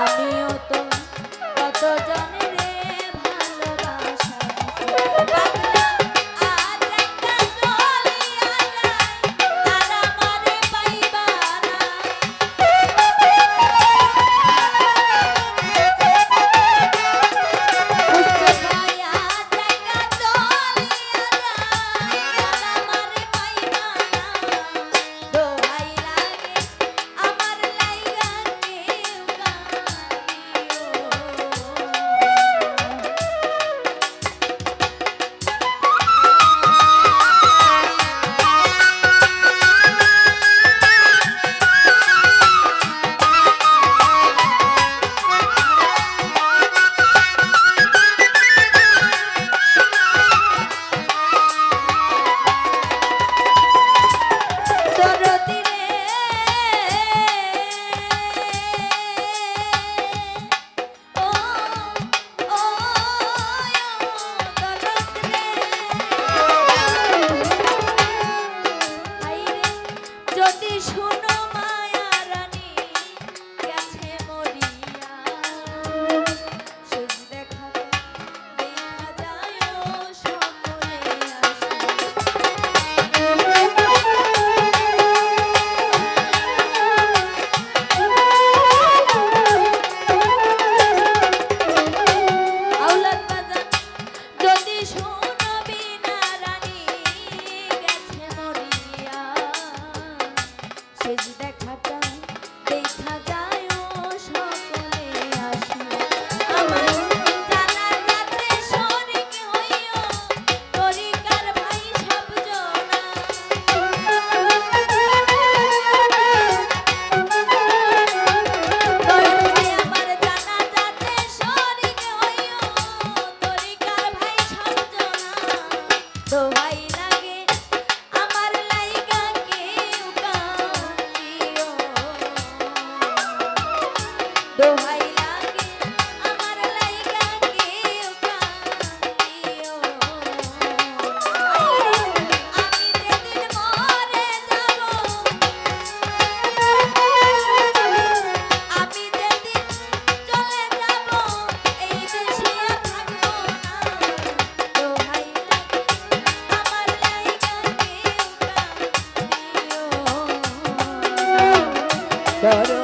আমি দোহাই লাগে, আমার লাইগা কেউ কান্দিও আমি যেদিন মরে যাব আমি যেদিন চলে যাব, এই দেশে আর থাকব না। দোহাই লাগে, আমার লাইগা কেউ কান্দিও করো